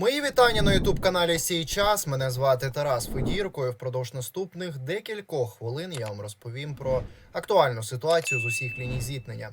Мої вітання на ютуб каналі Сій час. Мене звати Тарас Федірко. І впродовж наступних декількох хвилин я вам розповім про актуальну ситуацію з усіх ліній зіткнення.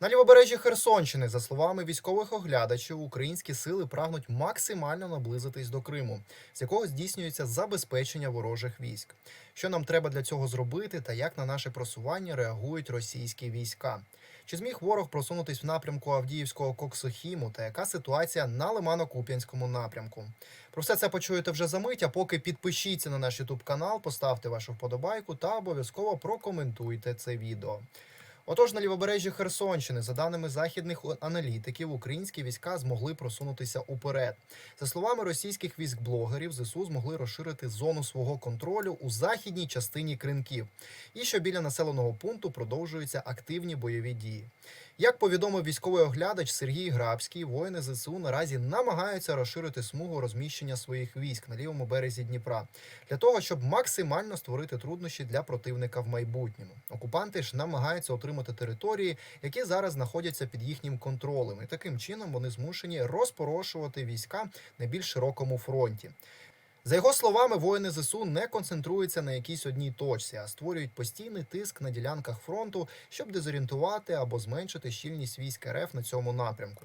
На лівобережжі Херсонщини, за словами військових оглядачів, українські сили прагнуть максимально наблизитись до Криму, з якого здійснюється забезпечення ворожих військ. Що нам треба для цього зробити, та як на наше просування реагують російські війська? Чи зміг ворог просунутись в напрямку Авдіївського Коксохіму та яка ситуація на Лимано-Куп'янському напрямку? Про все це почуєте вже за мить, а поки підпишіться на наш YouTube канал, поставте вашу вподобайку та обов'язково прокоментуйте це відео. Отож, на лівобережжі Херсонщини, за даними західних аналітиків, українські війська змогли просунутися уперед. За словами російських військ-блогерів, ЗСУ змогли розширити зону свого контролю у західній частині кринків, і що біля населеного пункту продовжуються активні бойові дії. Як повідомив військовий оглядач Сергій Грабський, воїни ЗСУ наразі намагаються розширити смугу розміщення своїх військ на лівому березі Дніпра для того, щоб максимально створити труднощі для противника в майбутньому. Окупанти ж намагаються отримати території, які зараз знаходяться під їхнім контролем, і таким чином вони змушені розпорошувати війська на більш широкому фронті. За його словами, воїни ЗСУ не концентруються на якійсь одній точці, а створюють постійний тиск на ділянках фронту, щоб дезорієнтувати або зменшити щільність військ РФ на цьому напрямку.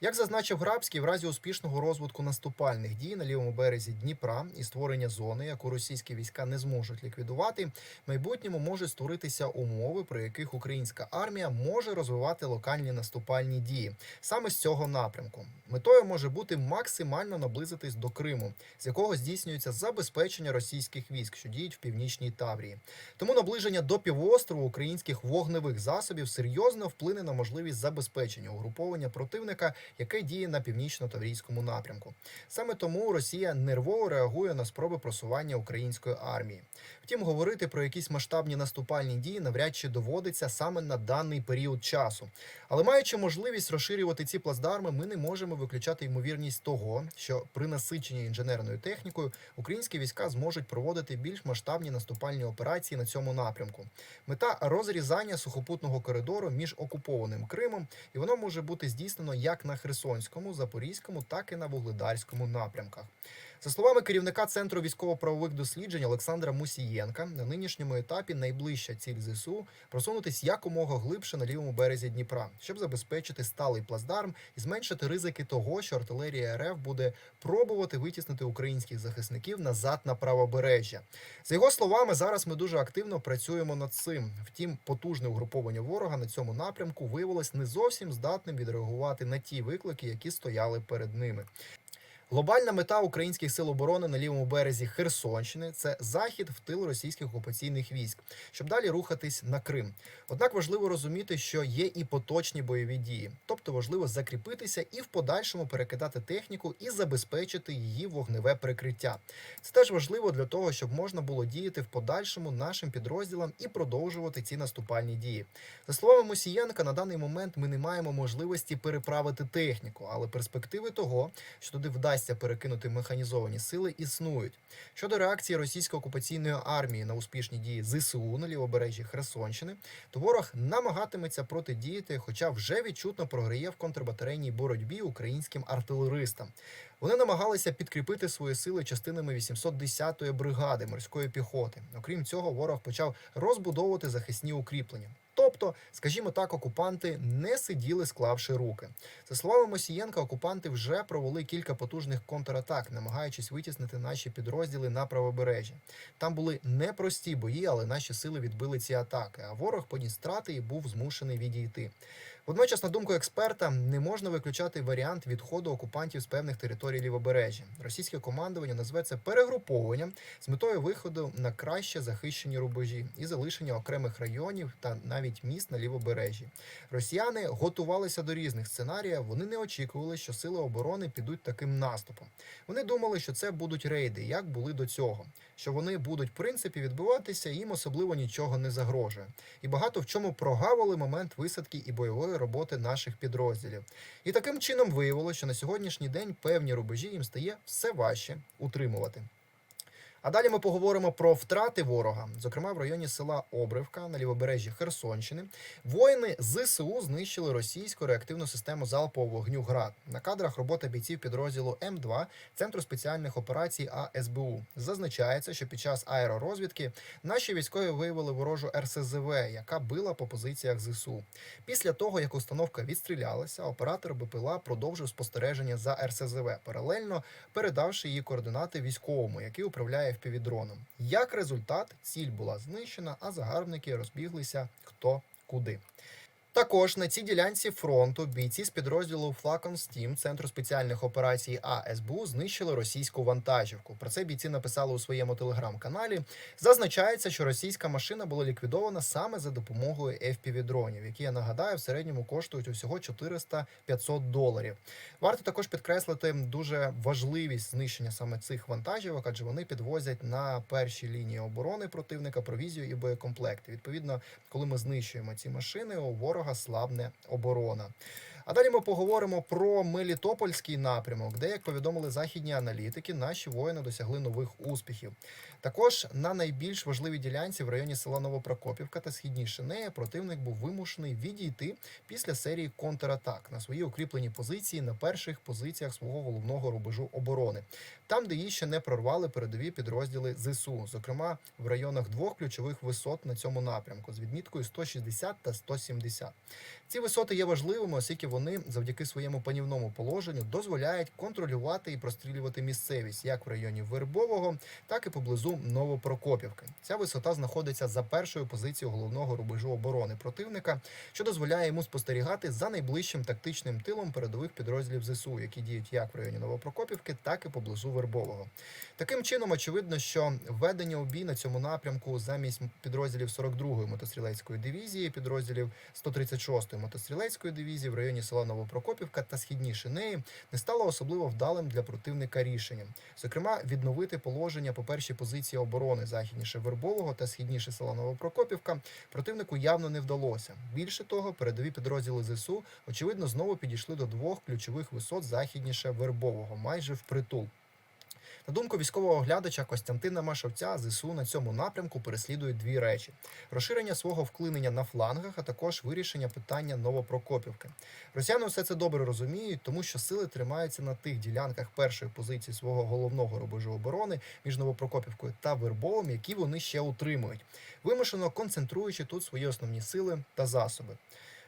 Як зазначив Грабський, в разі успішного розвитку наступальних дій на лівому березі Дніпра і створення зони, яку російські війська не зможуть ліквідувати, в майбутньому можуть створитися умови, при яких українська армія може розвивати локальні наступальні дії саме з цього напрямку. Метою може бути максимально наблизитись до Криму, з якого здійснюється забезпечення російських військ, що діють в північній Таврії. Тому наближення до півострову українських вогневих засобів серйозно вплине на можливість забезпечення угруповання противника, яке діє на північно-таврійському напрямку. Саме тому Росія нервово реагує на спроби просування української армії. Втім, говорити про якісь масштабні наступальні дії навряд чи доводиться саме на даний період часу. Але маючи можливість розширювати ці плацдарми, ми не можемо виключати ймовірність того, що при насиченні інженерною технікою українські війська зможуть проводити більш масштабні наступальні операції на цьому напрямку. Мета розрізання сухопутного коридору між окупованим Кримом, і воно може бути здійснено як на Херсонському, Запорізькому, так і на Вугледарському напрямках. За словами керівника центру військово-правових досліджень Олександра Мусієнка, на нинішньому етапі найближча ціль ЗСУ просунутись якомога глибше на лівому березі Дніпра, щоб забезпечити сталий плацдарм і зменшити ризики того, що артилерія РФ буде пробувати витіснити українських захисників назад на правобережжя. За його словами, зараз ми дуже активно працюємо над цим. Втім, потужне угруповання ворога на цьому напрямку виявилось не зовсім здатним відреагувати на ті виклики, які стояли перед ними. Глобальна мета українських сил оборони на лівому березі Херсонщини це захід в тил російських окупаційних військ, щоб далі рухатись на Крим. Однак важливо розуміти, що є і поточні бойові дії, тобто важливо закріпитися і в подальшому перекидати техніку і забезпечити її вогневе прикриття. Це теж важливо для того, щоб можна було діяти в подальшому нашим підрозділам і продовжувати ці наступальні дії. За словами Мосієнка, на даний момент ми не маємо можливості переправити техніку, але перспективи того, що туди вдасться перекинути механізовані сили, існують. Щодо реакції російської окупаційної армії на успішні дії ЗСУ на лівобережжі Херсонщини, то ворог намагатиметься протидіяти, хоча вже відчутно програє в контрбатарейній боротьбі українським артилеристам. Вони намагалися підкріпити свої сили частинами 810-ї бригади морської піхоти. Окрім цього, ворог почав розбудовувати захисні укріплення. Тобто, скажімо так, окупанти не сиділи, склавши руки. За словами Мосієнка, окупанти вже провели кілька потужних контратак, намагаючись витіснити наші підрозділи на правобережжі. Там були непрості бої, але наші сили відбили ці атаки. А ворог поніс страти і був змушений відійти. Водночас, на думку експерта, не можна виключати варіант відходу окупантів з певних територій лівобережжя. Російське командування назве це перегруповуванням з метою виходу на краще захищені рубежі і залишення окремих районів та навіть міст на лівобережжі. Росіяни готувалися до різних сценаріїв. Вони не очікували, що сили оборони підуть таким наступом. Вони думали, що це будуть рейди, як були до цього. Що вони будуть в принципі відбуватися, їм особливо нічого не загрожує. І багато в чому прогавили момент висадки і бойової роботи наших підрозділів. І таким чином виявилося, що на сьогоднішній день певні рубежі їм стає все важче утримувати. А далі ми поговоримо про втрати ворога, зокрема в районі села Обривка на лівобережжі Херсонщини. Воїни ЗСУ знищили російську реактивну систему залпового вогню ГРАД. На кадрах робота бійців підрозділу М2 Центру спеціальних операцій АСБУ. Зазначається, що під час аеророзвідки наші військові виявили ворожу РСЗВ, яка била по позиціях ЗСУ. Після того, як установка відстрілялася, оператор БПЛА продовжив спостереження за РСЗВ, паралельно передавши її координати військовому, який управляє впівдроном. Як результат, ціль була знищена, а загарбники розбіглися хто куди. Також на цій ділянці фронту бійці з підрозділу Флакон Стім Центру спеціальних операцій АСБУ знищили російську вантажівку. Про це бійці написали у своєму телеграм-каналі. Зазначається, що російська машина була ліквідована саме за допомогою FPV-дронів, які я нагадаю в середньому коштують усього 400-500 доларів. Варто також підкреслити дуже важливість знищення саме цих вантажівок, адже вони підвозять на першій лінії оборони противника провізію і боєкомплекти. Відповідно, коли ми знищуємо ці машини, у ворога слабне оборона. А далі ми поговоримо про Мелітопольський напрямок, де, як повідомили західні аналітики, наші воїни досягли нових успіхів. Також на найбільш важливій ділянці в районі села Новопрокопівка та східніше неї противник був вимушений відійти після серії контратак на свої укріплені позиції на перших позиціях свого головного рубежу оборони, там, де її ще не прорвали передові підрозділи ЗСУ, зокрема в районах двох ключових висот на цьому напрямку з відміткою 160 та 170. Ці висоти є важливими, оскільки вони завдяки своєму панівному положенню дозволяють контролювати і прострілювати місцевість як в районі Вербового, так і поблизу Новопрокопівки. Ця висота знаходиться за першою позицією головного рубежу оборони противника, що дозволяє йому спостерігати за найближчим тактичним тилом передових підрозділів ЗСУ, які діють як в районі Новопрокопівки, так і поблизу Вербового. Таким чином, очевидно, що введення у бій на цьому напрямку замість підрозділів 42-ї мотострілецької дивізії, підрозділів 136-ї мотострілецької дивізії в районі села Новопрокопівка та східніше неї не стало особливо вдалим для противника рішенням. Зокрема, відновити положення по першій позиції оборони західніше Вербового та східніше села Новопрокопівка противнику явно не вдалося. Більше того, передові підрозділи ЗСУ очевидно знову підійшли до двох ключових висот західніше Вербового, майже впритул. На думку військового оглядача Костянтина Машовця, ЗСУ на цьому напрямку переслідують дві речі: розширення свого вклинення на флангах, а також вирішення питання Новопрокопівки. Росіяни все це добре розуміють, тому що сили тримаються на тих ділянках першої позиції свого головного рубежу оборони між Новопрокопівкою та Вербовим, які вони ще утримують, вимушено концентруючи тут свої основні сили та засоби.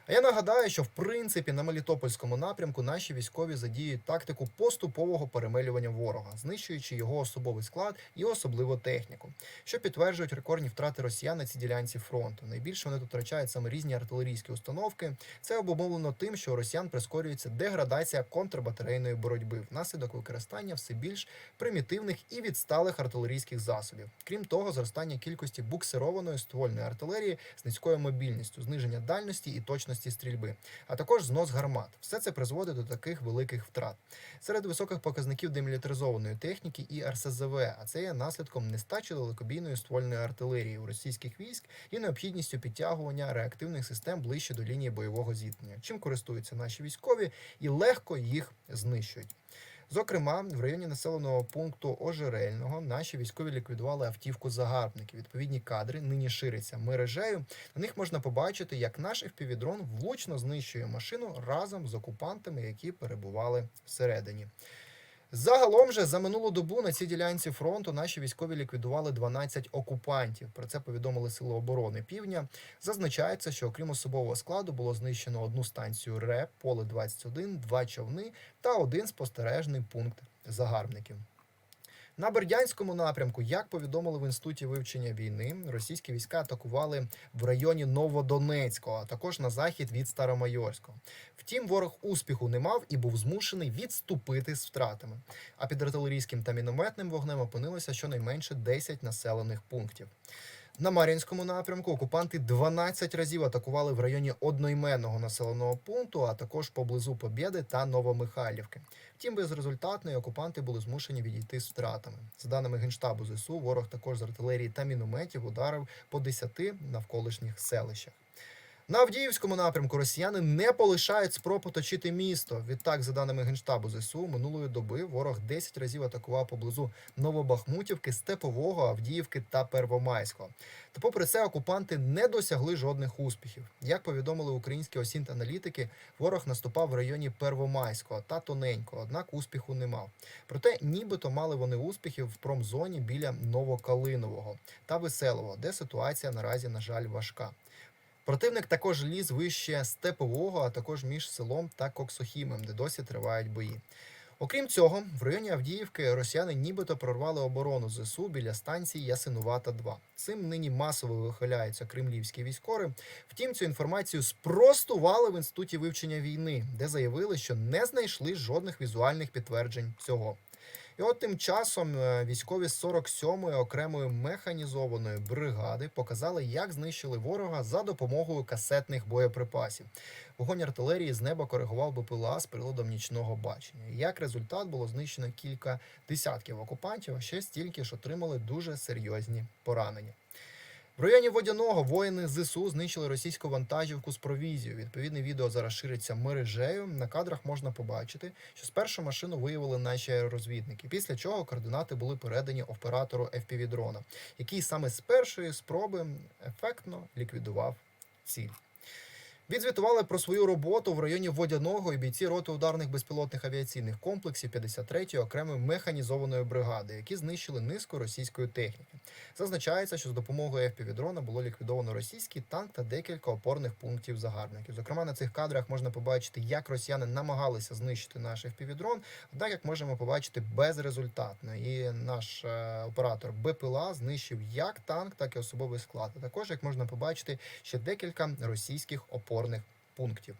А я нагадаю, що в принципі на Мелітопольському напрямку наші військові задіють тактику поступового перемелювання ворога, знищуючи його особовий склад і особливо техніку, що підтверджують рекордні втрати росіян на цій ділянці фронту. Найбільше вони тут втрачають саме різні артилерійські установки. Це обумовлено тим, що у росіян прискорюється деградація контрбатарейної боротьби внаслідок використання все більш примітивних і відсталих артилерійських засобів. Крім того, зростання кількості буксированої ствольної артилерії з низькою мобільністю, зниження дальності і точності стрільби, а також знос гармат. Все це призводить до таких великих втрат. Серед високих показників демілітаризованої техніки і РСЗВ, а це є наслідком нестачі далекобійної ствольної артилерії у російських військ і необхідністю підтягування реактивних систем ближче до лінії бойового зіткнення, чим користуються наші військові і легко їх знищують. Зокрема, в районі населеного пункту Ожерельного наші військові ліквідували автівку загарбників. Відповідні кадри нині ширяться мережею. На них можна побачити, як наш FPV-дрон влучно знищує машину разом з окупантами, які перебували всередині. Загалом же за минулу добу на цій ділянці фронту наші військові ліквідували 12 окупантів. Про це повідомили Сили оборони Півдня. Зазначається, що окрім особового складу було знищено одну станцію РЕП, поле 21, два човни та один спостережний пункт загарбників. На Бердянському напрямку, як повідомили в інституті вивчення війни, російські війська атакували в районі Новодонецького, а також на захід від Старомайорського. Втім, ворог успіху не мав і був змушений відступити з втратами. А під артилерійським та мінометним вогнем опинилося щонайменше 10 населених пунктів. На Мар'їнському напрямку окупанти 12 разів атакували в районі одноіменного населеного пункту, а також поблизу Побєди та Новомихайлівки. Втім, безрезультатно і окупанти були змушені відійти з втратами. За даними генштабу ЗСУ, ворог також з артилерії та мінометів ударив по 10 навколишніх селищах. На Авдіївському напрямку росіяни не полишають спроб оточити місто. Відтак, за даними генштабу ЗСУ, минулої доби ворог 10 разів атакував поблизу Новобахмутівки, Степового, Авдіївки та Первомайського. Та попри це окупанти не досягли жодних успіхів. Як повідомили українські осінт-аналітики, ворог наступав в районі Первомайського та Тоненького, однак успіху не мав. Проте, нібито мали вони успіхи в промзоні біля Новокалинового та Веселого, де ситуація наразі, на жаль, важка. Противник також ліз вище Степового, а також між селом та Коксохімем, де досі тривають бої. Окрім цього, в районі Авдіївки росіяни нібито прорвали оборону ЗСУ біля станції Ясинувата 2 Цим нині масово вихиляються кремлівські військори. Втім, цю інформацію спростували в інституті вивчення війни, де заявили, що не знайшли жодних візуальних підтверджень цього. І от тим часом е, військові з 47-ї окремої механізованої бригади показали, як знищили ворога за допомогою касетних боєприпасів. Вогонь артилерії з неба коригував БПЛА з приладом нічного бачення. Як результат було знищено кілька десятків окупантів, а ще стільки ж отримали дуже серйозні поранення. В районі водяного воїни ЗСУ знищили російську вантажівку з провізією. Відповідне відео зараз шириться мережею. На кадрах можна побачити, що спершу машину виявили наші аеророзвідники, після чого координати були передані оператору FPV-дрона, який саме з першої спроби ефектно ліквідував ціль. Відзвітували про свою роботу в районі водяного і бійці роти ударних безпілотних авіаційних комплексів 53-ї окремої механізованої бригади, які знищили низку російської техніки. Зазначається, що з допомогою FPV-дрона було ліквідовано російський танк та декілька опорних пунктів загарбників. Зокрема, на цих кадрах можна побачити, як росіяни намагалися знищити наш FPV-дрон, однак, як можемо побачити, безрезультатно. І наш е, оператор БПЛА знищив як танк, так і особовий склад. А також, як можна побачити, ще декілька російських опорних пунктів.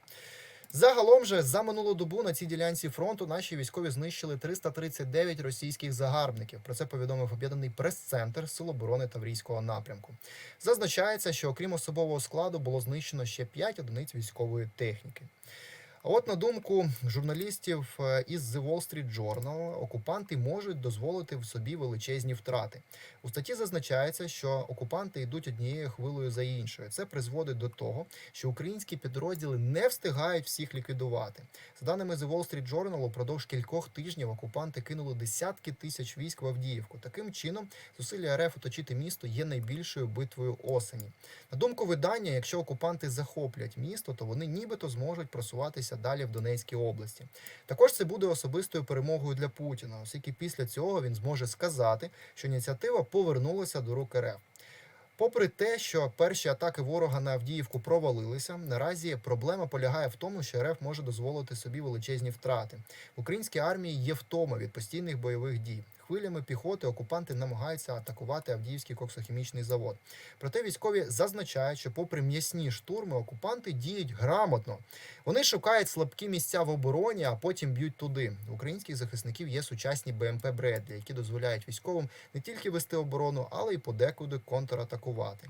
Загалом же за минулу добу на цій ділянці фронту наші військові знищили 339 російських загарбників. Про це повідомив об'єднаний прес-центр Сил оборони Таврійського напрямку. Зазначається, що окрім особового складу було знищено ще 5 одиниць військової техніки. А от на думку журналістів е, із The Wall Street Journal, окупанти можуть дозволити в собі величезні втрати. У статті зазначається, що окупанти йдуть однією хвилею за іншою. Це призводить до того, що українські підрозділи не встигають всіх ліквідувати. За даними The Wall Street Journal, упродовж кількох тижнів окупанти кинули десятки тисяч військ в Авдіївку. Таким чином, зусилля РФ оточити місто є найбільшою битвою осені. На думку видання, якщо окупанти захоплять місто, то вони нібито зможуть просуватися далі в Донецькій області. Також це буде особистою перемогою для Путіна, оскільки після цього він зможе сказати, що ініціатива повернулася до рук РФ. Попри те, що перші атаки ворога на Авдіївку провалилися, наразі проблема полягає в тому, що РФ може дозволити собі величезні втрати. В українській армії є втома від постійних бойових дій. Хвилями піхоти окупанти намагаються атакувати Авдіївський коксохімічний завод. Проте військові зазначають, що, попри м'ясні штурми, окупанти діють грамотно. Вони шукають слабкі місця в обороні, а потім б'ють туди. У українських захисників є сучасні БМП Бредлі, які дозволяють військовим не тільки вести оборону, але й подекуди контратакувати.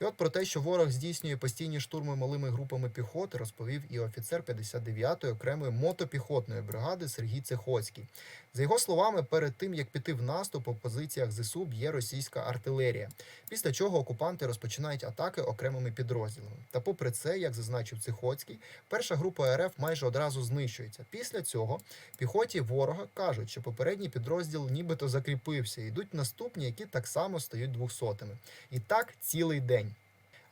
І от про те, що ворог здійснює постійні штурми малими групами піхоти, розповів і офіцер 59-ї окремої мотопіхотної бригади Сергій Цехоцький. За його словами, перед тим як піти в наступ, по позиціях ЗСУ б'є російська артилерія. Після чого окупанти розпочинають атаки окремими підрозділами. Та, попри це, як зазначив Цихоцький, перша група РФ майже одразу знищується. Після цього піхоті ворога кажуть, що попередній підрозділ нібито закріпився. Йдуть наступні, які так само стають двохсотими. І так цілий день.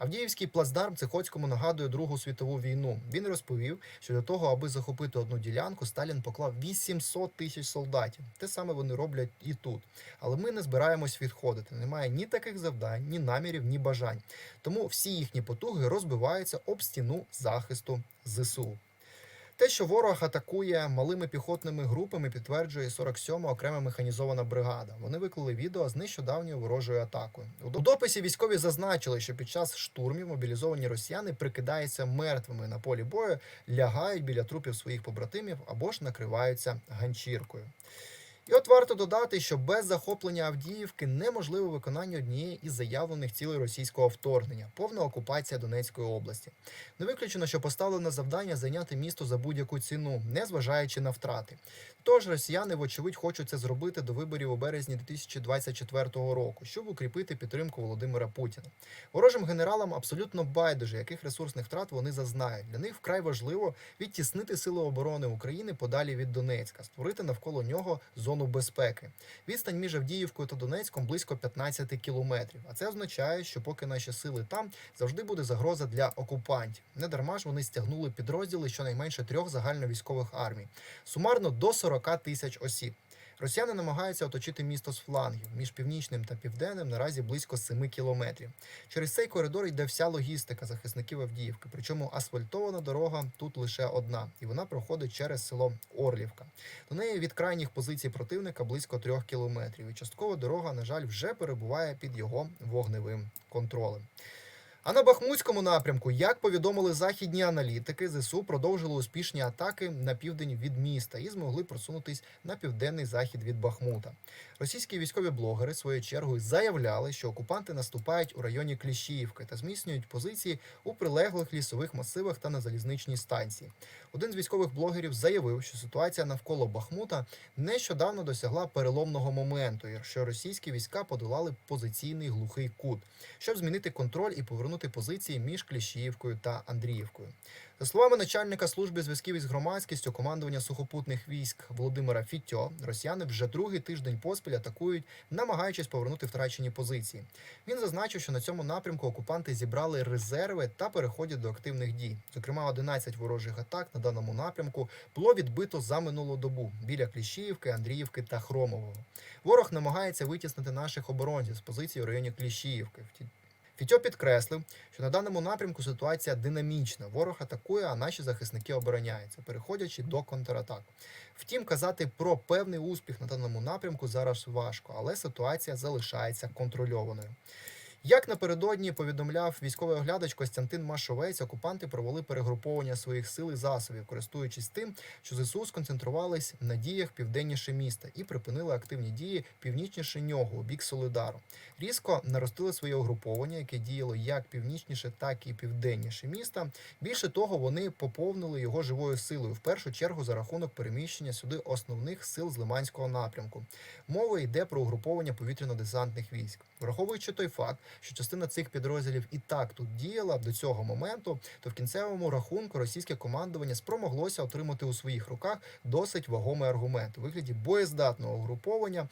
Авдіївський плацдарм Цихоцькому нагадує Другу світову війну. Він розповів, що для того, аби захопити одну ділянку, Сталін поклав 800 тисяч солдатів. Те саме вони роблять і тут. Але ми не збираємось відходити. Немає ні таких завдань, ні намірів, ні бажань. Тому всі їхні потуги розбиваються об стіну захисту ЗСУ. Те, що ворог атакує малими піхотними групами, підтверджує 47-ма окрема механізована бригада. Вони виклали відео з нещодавньою ворожою атакою. У дописі військові зазначили, що під час штурмів мобілізовані росіяни прикидаються мертвими на полі бою, лягають біля трупів своїх побратимів або ж накриваються ганчіркою. І от варто додати, що без захоплення Авдіївки неможливе виконання однієї із заявлених цілей російського вторгнення повна окупація Донецької області. Не виключено, що поставлено завдання зайняти місто за будь-яку ціну, незважаючи на втрати. Тож росіяни, вочевидь, хочуть це зробити до виборів у березні 2024 року, щоб укріпити підтримку Володимира Путіна. Ворожим генералам абсолютно байдуже, яких ресурсних втрат вони зазнають. Для них вкрай важливо відтіснити сили оборони України подалі від Донецька, створити навколо нього зону безпеки. Відстань між Авдіївкою та Донецьком близько 15 кілометрів. А це означає, що поки наші сили там завжди буде загроза для окупантів. Недарма ж вони стягнули підрозділи щонайменше трьох загальновійськових армій, сумарно до 40 тисяч осіб. Росіяни намагаються оточити місто з флангів між північним та південним наразі близько 7 кілометрів. Через цей коридор йде вся логістика захисників Авдіївки. Причому асфальтована дорога тут лише одна, і вона проходить через село Орлівка. До неї від крайніх позицій противника близько трьох кілометрів. І частково дорога, на жаль, вже перебуває під його вогневим контролем. А на Бахмутському напрямку, як повідомили західні аналітики, ЗСУ продовжили успішні атаки на південь від міста і змогли просунутись на південний захід від Бахмута. Російські військові блогери своєю чергою заявляли, що окупанти наступають у районі Кліщіївки та зміцнюють позиції у прилеглих лісових масивах та на залізничній станції. Один з військових блогерів заявив, що ситуація навколо Бахмута нещодавно досягла переломного моменту, що російські війська подолали позиційний глухий кут, щоб змінити контроль і повернути позиції між Кліщіївкою та Андріївкою. За словами начальника служби зв'язків із громадськістю командування сухопутних військ Володимира Фіттьо, росіяни вже другий тиждень поспіль атакують, намагаючись повернути втрачені позиції. Він зазначив, що на цьому напрямку окупанти зібрали резерви та переходять до активних дій. Зокрема, 11 ворожих атак на даному напрямку було відбито за минулу добу біля Кліщіївки, Андріївки та Хромового. Ворог намагається витіснити наших оборонців з позиції в районі Кліщіївки. Фітьо підкреслив, що на даному напрямку ситуація динамічна. Ворог атакує, а наші захисники обороняються, переходячи до контратак. Втім, казати про певний успіх на даному напрямку зараз важко, але ситуація залишається контрольованою. Як напередодні повідомляв військовий оглядач Костянтин Машовець, окупанти провели перегруповання своїх сил і засобів, користуючись тим, що ЗСУ сконцентрувались на діях південніше міста і припинили активні дії північніше нього у бік Солидару. Різко наростили своє угруповання, яке діяло як північніше, так і південніше міста. Більше того, вони поповнили його живою силою, в першу чергу за рахунок переміщення сюди основних сил з Лиманського напрямку. Мова йде про угруповання повітряно-десантних військ, враховуючи той факт, що частина цих підрозділів і так тут діяла до цього моменту, то в кінцевому рахунку російське командування спромоглося отримати у своїх руках досить вагомий аргумент у вигляді боєздатного угруповання.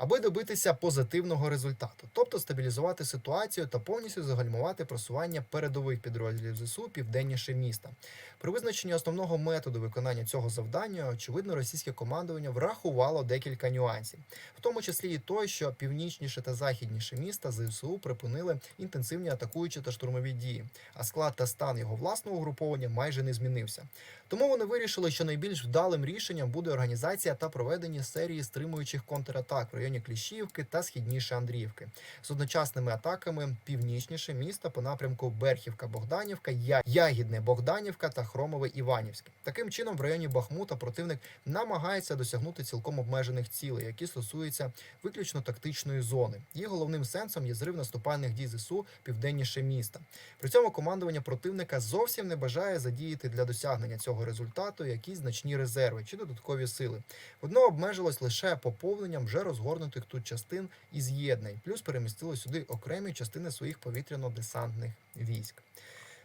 Аби добитися позитивного результату, тобто стабілізувати ситуацію та повністю загальмувати просування передових підрозділів ЗСУ південніше міста. При визначенні основного методу виконання цього завдання, очевидно, російське командування врахувало декілька нюансів, в тому числі і той, що північніше та західніше міста ЗСУ припинили інтенсивні атакуючі та штурмові дії, а склад та стан його власного угруповання майже не змінився. Тому вони вирішили, що найбільш вдалим рішенням буде організація та проведення серії стримуючих контратак в районі Кліщівки та східніше Андріївки з одночасними атаками північніше міста по напрямку Берхівка-Богданівка, Ягідне Богданівка та Хромове Іванівське. Таким чином, в районі Бахмута противник намагається досягнути цілком обмежених цілей, які стосуються виключно тактичної зони. Її головним сенсом є зрив наступальних дій ЗСУ південніше міста. При цьому командування противника зовсім не бажає задіяти для досягнення цього результату якісь значні резерви чи додаткові сили. Воно обмежилось лише поповненням вже розгорнутих тут частин і з'єднань, плюс перемістило сюди окремі частини своїх повітряно-десантних військ.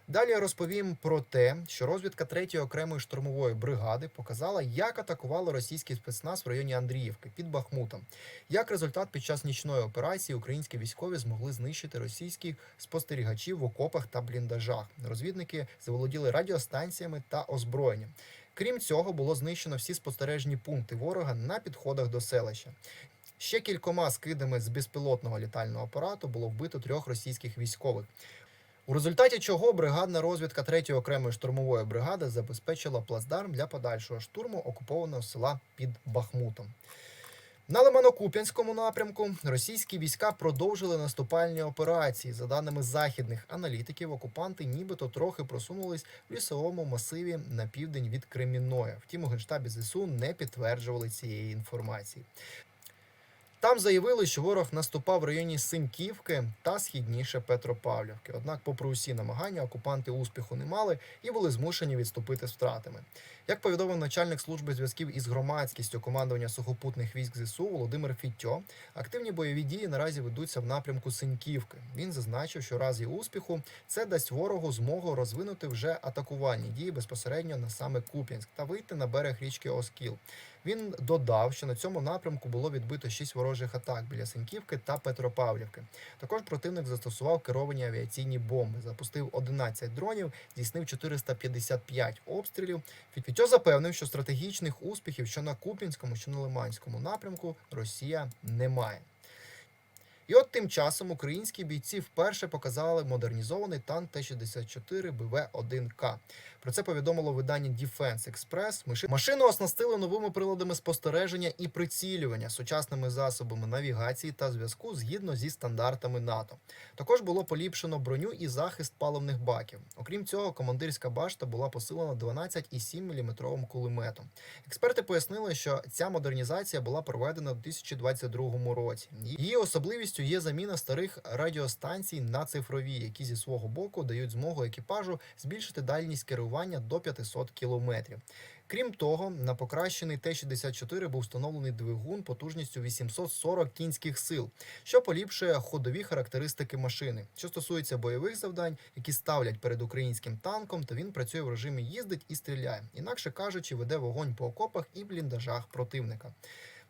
Далі я розповім про те, що розвідка 3-ї окремої штурмової бригади показала, як атакували російський спецназ в районі Андріївки під Бахмутом. Як результат, під час нічної операції українські військові змогли знищити російських спостерігачів в окопах та бліндажах. Розвідники заволоділи радіостанціями та озброєнням. Крім цього, було знищено всі спостережні пункти ворога на підходах до селища. Ще кількома скидами з безпілотного літального апарату було вбито трьох російських військових. У результаті чого бригадна розвідка 3-ї окремої штурмової бригади забезпечила плацдарм для подальшого штурму окупованого села під Бахмутом. На Лимано-Куп'янському напрямку російські війська продовжили наступальні операції. За даними західних аналітиків, окупанти нібито трохи просунулись в лісовому масиві на південь від Кремінноя. Втім, у генштабі ЗСУ не підтверджували цієї інформації. Там заявили, що ворог наступав в районі Синьківки та східніше Петропавлівки. Однак, попри усі намагання, окупанти успіху не мали і були змушені відступити з втратами. Як повідомив начальник служби зв'язків із громадськістю командування сухопутних військ ЗСУ Володимир Фіттьо, активні бойові дії наразі ведуться в напрямку Синьківки. Він зазначив, що разі успіху це дасть ворогу змогу розвинути вже атакувальні дії безпосередньо на саме Куп'янськ та вийти на берег річки Оскіл. Він додав, що на цьому напрямку було відбито шість ворожих атак біля Сеньківки та Петропавлівки. Також противник застосував керовані авіаційні бомби, запустив 11 дронів, здійснив 455 обстрілів. Фітьо запевнив, що стратегічних успіхів що на Куп'янському, що на Лиманському напрямку Росія не має. І от тим часом українські бійці вперше показали модернізований танк Т-64 БВ-1К. Про це повідомило видання Defense Express. Машину оснастили новими приладами спостереження і прицілювання, сучасними засобами навігації та зв'язку згідно зі стандартами НАТО. Також було поліпшено броню і захист паливних баків. Окрім цього, командирська башта була посилена 12,7 мм кулеметом. Експерти пояснили, що ця модернізація була проведена у 2022 році. Її особливістю є заміна старих радіостанцій на цифрові, які зі свого боку дають змогу екіпажу збільшити дальність керування до 500 кілометрів. Крім того, на покращений Т-64 був встановлений двигун потужністю 840 кінських сил, що поліпшує ходові характеристики машини. Що стосується бойових завдань, які ставлять перед українським танком, то він працює в режимі їздить і стріляє, інакше кажучи, веде вогонь по окопах і бліндажах противника.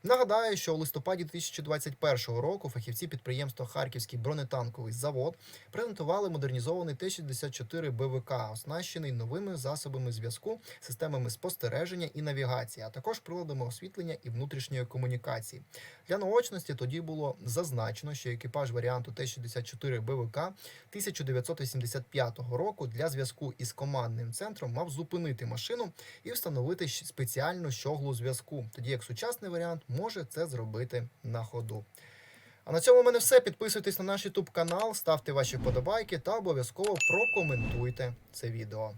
Нагадаю, що у листопаді 2021 року фахівці підприємства Харківський бронетанковий завод презентували модернізований Т-64 БВК, оснащений новими засобами зв'язку, системами спостереження і навігації, а також приладами освітлення і внутрішньої комунікації. Для наочності тоді було зазначено, що екіпаж варіанту Т-64 БВК 1985 року для зв'язку із командним центром мав зупинити машину і встановити спеціальну щоглу зв'язку, тоді як сучасний варіант може це зробити на ходу. А на цьому в мене все. Підписуйтесь на наш YouTube канал, ставте ваші вподобайки та обов'язково прокоментуйте це відео.